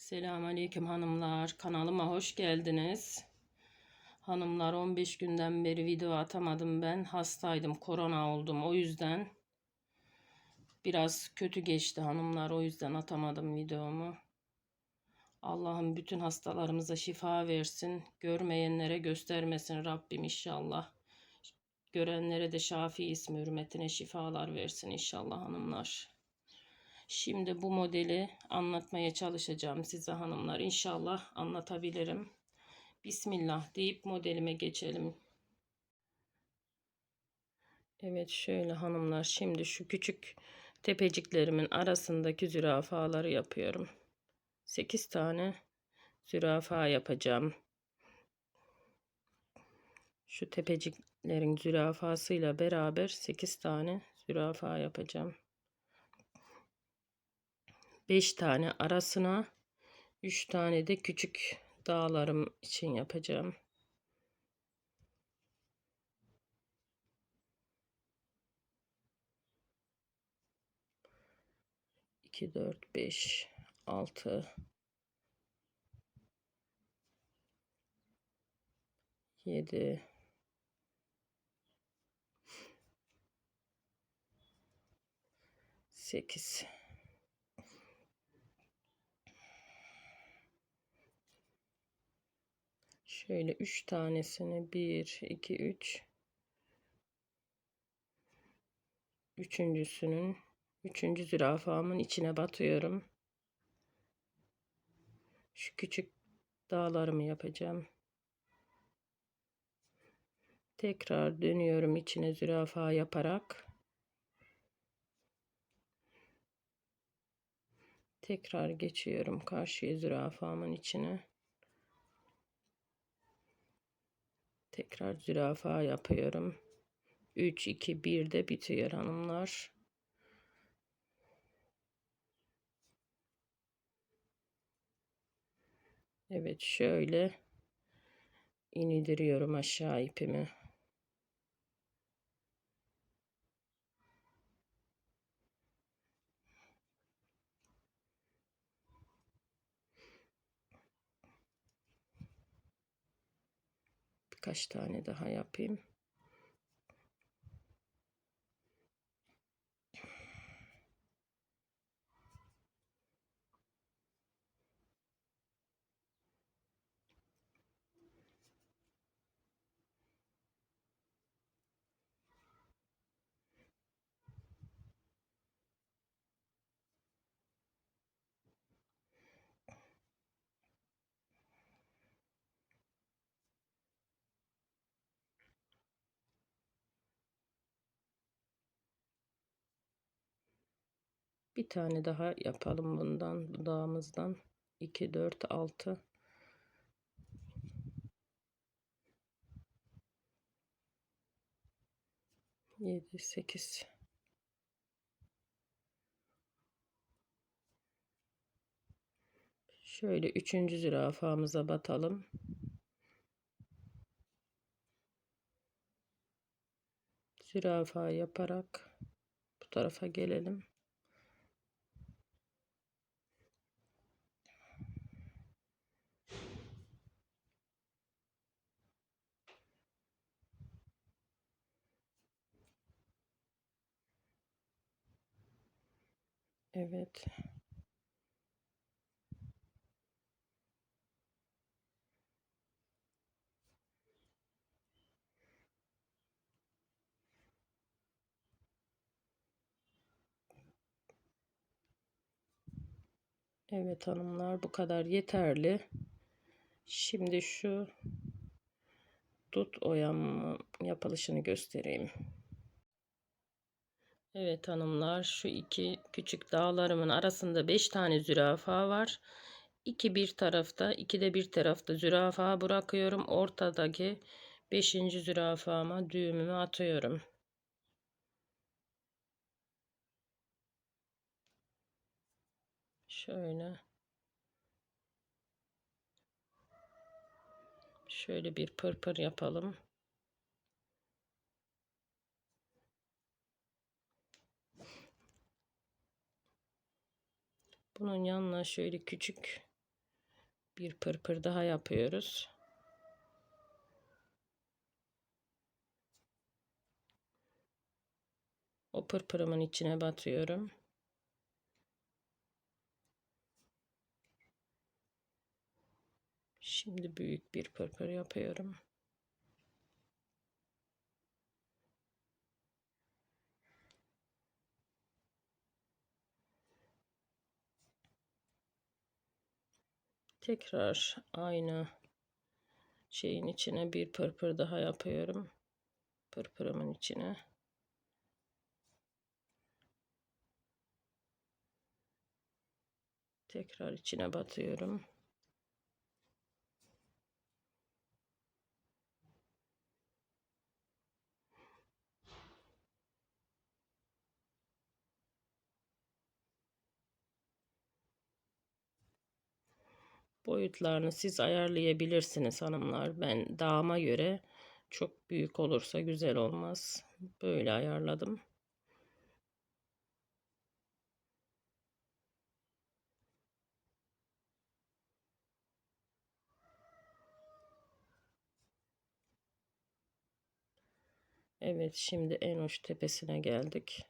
Selamünaleyküm hanımlar. Kanalıma hoş geldiniz. Hanımlar 15 günden beri video atamadım ben. Hastaydım, korona oldum. O yüzden biraz kötü geçti hanımlar. O yüzden atamadım videomu. Allah'ım bütün hastalarımıza şifa versin. Görmeyenlere göstermesin Rabbim inşallah. Görenlere de Şafi ismi hürmetine şifalar versin inşallah hanımlar. Şimdi bu modeli anlatmaya çalışacağım size hanımlar. İnşallah anlatabilirim. Bismillah deyip modelime geçelim. Evet şöyle hanımlar şimdi şu küçük tepeciklerimin arasındaki zürafaları yapıyorum. 8 tane zürafa yapacağım. Şu tepeciklerin zürafasıyla beraber 8 tane zürafa yapacağım. 5 tane arasına 3 tane de küçük dağlarım için yapacağım. İki, dört, beş, altı, yedi, sekiz. Şöyle üç tanesini bir, iki, üç. Üçüncüsünün, üçüncü zürafamın içine batıyorum. Şu küçük dağlarımı yapacağım. Tekrar dönüyorum içine zürafa yaparak. Tekrar geçiyorum karşıya zürafamın içine. Tekrar zürafa yapıyorum. 3 2 1 de bitiyor hanımlar. Evet şöyle indiriyorum aşağı ipimi. Birkaç tane daha yapayım. Bir tane daha yapalım bundan, budağımızdan. 2, 4, 6. Yedi, sekiz. Şöyle üçüncü zürafamıza batalım. Zürafa yaparak bu tarafa gelelim. Evet. Evet hanımlar bu kadar yeterli. Şimdi şu dut oyamı yapılışını göstereyim. Evet hanımlar şu iki küçük dağlarımın arasında 5 tane zürafa var. 2 bir tarafta, 2 de bir tarafta zürafa bırakıyorum. Ortadaki 5. zürafama düğümümü atıyorum. Şöyle. Şöyle bir pırpır yapalım. Bunun yanına şöyle küçük Bir pırpır daha yapıyoruz. O pırpırımın içine batıyorum. Şimdi büyük bir pırpır yapıyorum. Tekrar aynı şeyin içine bir pırpır daha yapıyorum. Pırpırımın içine. Tekrar içine batıyorum. Boyutlarını siz ayarlayabilirsiniz hanımlar. Ben dağıma göre çok büyük olursa güzel olmaz. Böyle ayarladım. Evet şimdi en uç tepesine geldik.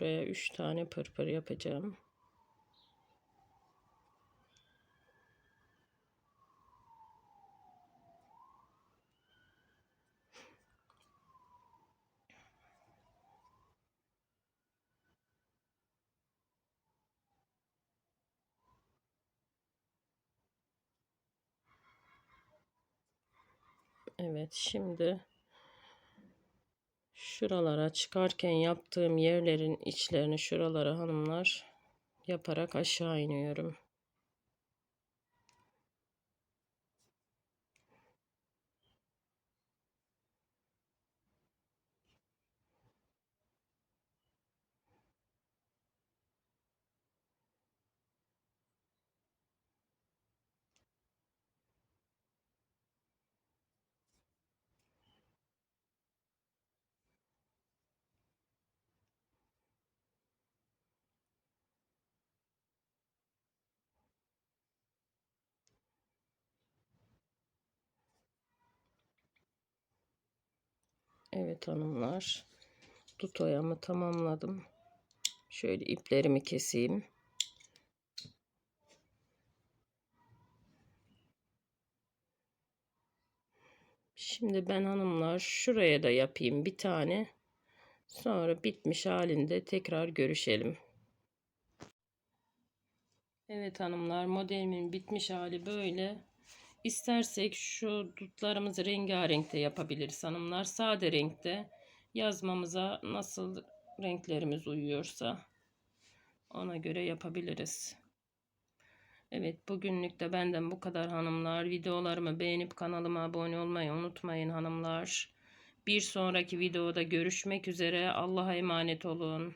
Buraya 3 tane pırpır yapacağım. Evet şimdi şuralara çıkarken yaptığım yerlerin içlerini şuralara hanımlar yaparak aşağı iniyorum. Evet hanımlar. Dut oyamı tamamladım. Şöyle iplerimi keseyim. Şimdi ben hanımlar şuraya da yapayım bir tane. Sonra bitmiş halinde tekrar görüşelim. Evet hanımlar modelimin bitmiş hali böyle. İstersek şu dutlarımızı rengarenk de yapabiliriz hanımlar. Sade renkte yazmamıza nasıl renklerimiz uyuyorsa ona göre yapabiliriz. Evet bugünlük de benden bu kadar hanımlar. Videolarımı beğenip kanalıma abone olmayı unutmayın hanımlar. Bir sonraki videoda görüşmek üzere. Allah'a emanet olun.